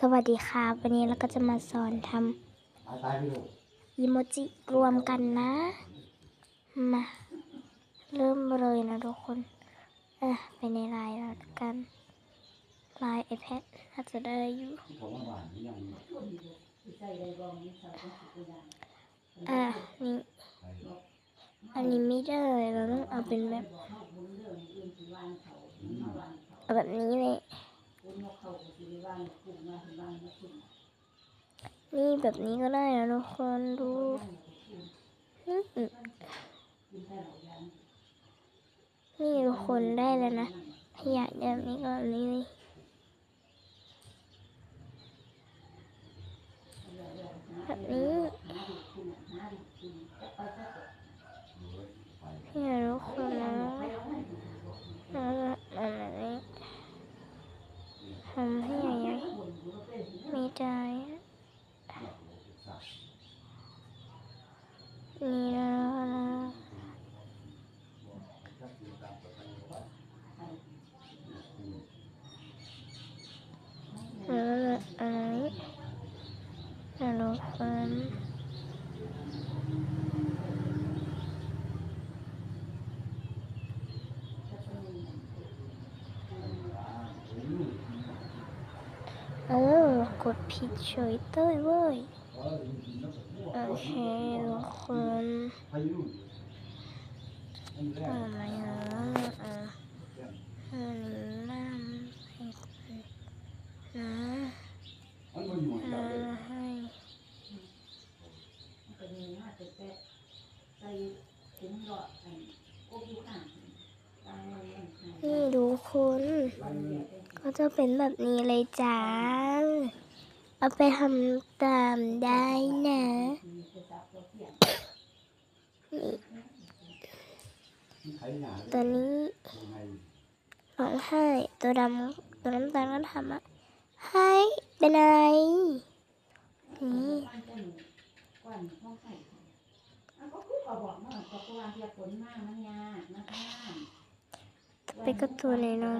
สวัสดีค่ะ วันนี้เราก็จะมาสอนทตายตายพี่ลูกำอีโมจิรวมกันนะ มา เริ่มเลยนะทุกคนเอะไปในไลน์แล้วกันไลน์ไอแพดน่าจะได้อยู่อ่านี่อะนี่อันนี้ไม่ได้เราต้องเอาเป็นแบบแบบนี้เลย นี่แบบนี้ก็ได้นะทุกคนดูนี่ทุกคนได้แล้วนะถ้าอยากแบบนี้ก็นี่เลยแบบนี้นี่ทุกคนนะแล้วก็แบบนี้ทำให้ใหญ่ ๆไม่ได้นี่นะแล้วก็อันนี้นะทุกคน เออ กดผิดเฉยเต้ยเว้ย โอเคทุกคนอะไรนะอะอันนี้น้ำให้คนนะน่าให้นี่ดูคุณก็จะเป็นแบบนี้เลยจ้า เอาไปทำตามได้นะตัวนี้ร้องไห้ตัวดำตัวน้ำตาลก็ทำอะให้เป็นอะไรนี่ไปกับตัวเลยเนาะ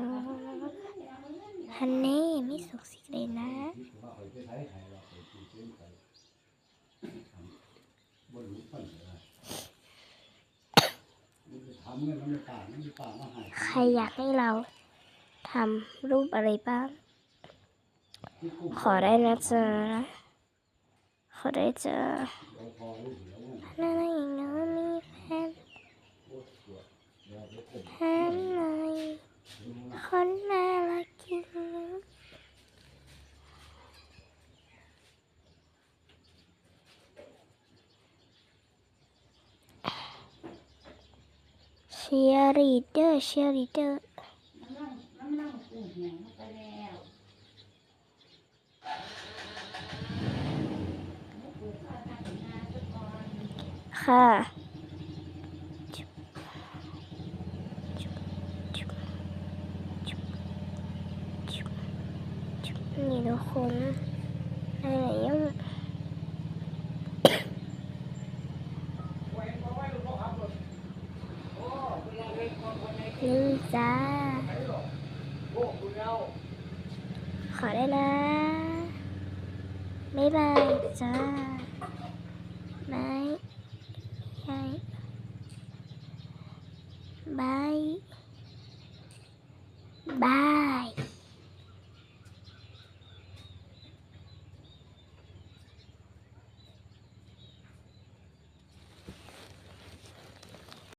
ฮันนี่ไม่สุกสิ เคยไปไถไถเราเคยกินเส้นไถบนหลุมปั่นเลยมันจะทำเงินมันไม่ต่ามันไม่ต่ามาหายใครอยากให้เราทำรูปอะไรบ้าง ขอได้นะเจอขอได้เจอ เราพอรู้อยู่แล้วว่า นั่นอีกนะมีแฟนแฟนหน่อยคนน่ารักจริง เชียร์ลีเดอร์เชียร์ลีเดอร์ค่ะนี่ทุกคนอะไรยัง จ้า ขอได้นะบ๊ายบายจ้าไม่ใช่บายบาย